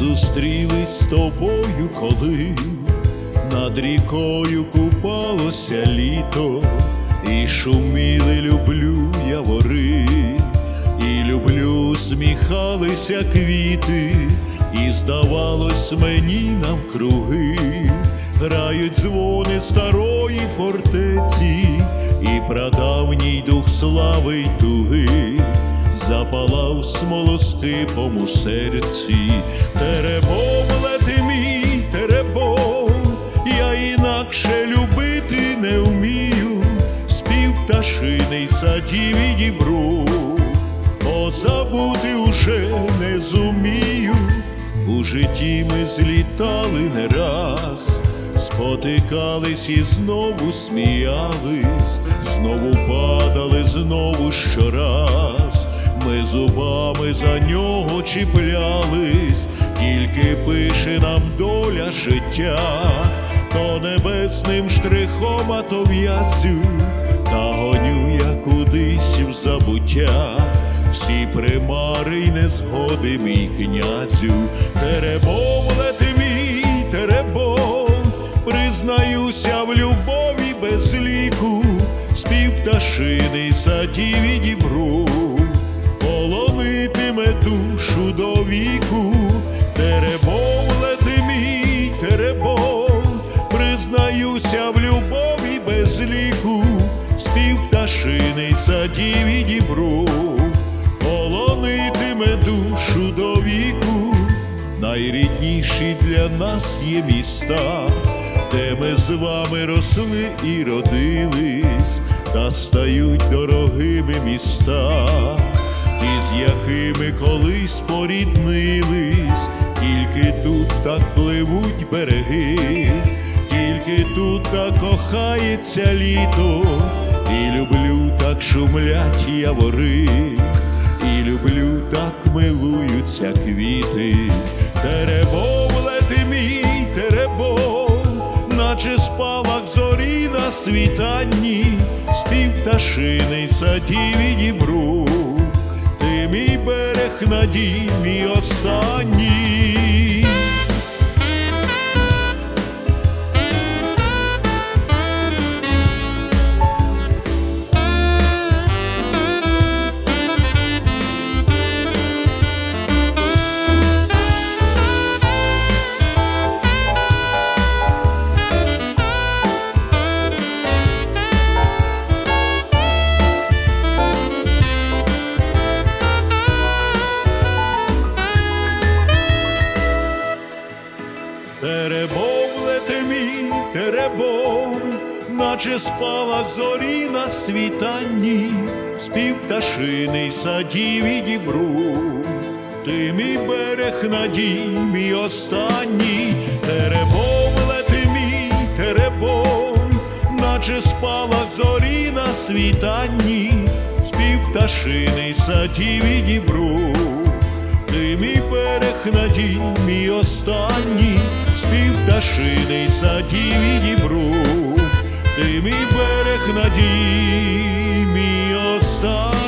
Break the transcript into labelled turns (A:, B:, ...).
A: зустрілись з тобою, коли над рікою купалося літо, і шуміли люблю явори, і люблю сміхалися квіти, і здавалось мені навкруги, грають дзвони старої фортеці, і прадавній дух слави й туги запалав смолоскипом у серці, теребом лети мій, теребом, я інакше любити не вмію, спів пташиний садів і дібру, позабути уже не зумію, у житті ми злітали не раз. Спотикались і знову сміялись, знову падали, знову щораз. Ми зубами за нього чіплялись, тільки пише нам доля життя, то небесним штрихом, а то в'язю, та гоню я кудись в забуття. Всі примари й незгоди, мій князю, теребом лети мій, теребом, признаюся в любові без ліку, спів пташини садів і дібру, до віку, теребом лети мій, теребом, признаюся в любові без ліку, спів пташини садів і дібру, полонитиме душу до віку, найрідніші для нас є міста, де ми з вами росли і родились, та стають дорогими міста, з якими колись поріднились, тільки тут так пливуть береги, тільки тут так кохається літо, і люблю так шумлять явори, і люблю так милуються квіти, теребом лети мій, теребом, наче спалах зорі на світанні, спів пташини садів і дібру, мій берег надій, мій останній. Теребом лети мій, теребом, наче спалах зорі на світанні, спів пташини садів і дібру. Ти мій берег надій, мій останній, теребом лети мій, теребом, наче спалах зорі на світанні, спів пташини садів і дібру. Ти мій берег надій, мій останній, спів пташини садів і дібру, ти мій берег надій, мій останній.